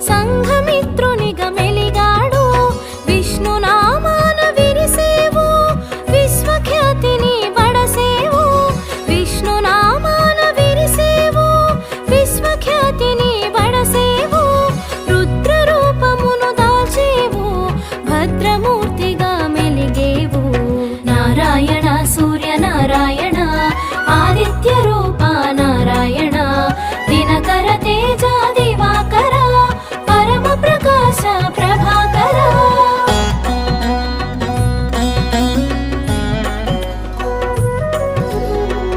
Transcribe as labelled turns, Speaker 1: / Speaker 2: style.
Speaker 1: సంఘమిత్రునిగా మెలిగాడు విష్ణునామాన విరిసేవు విశ్వఖ్యాతిని వడసేవు. విష్ణునామాన విరిసేవు విశ్వఖ్యాతిని వడసేవు. రుద్రరూపమును దాచేవు భద్రమూర్తిగా మెలిగేవు. Aditya Roopa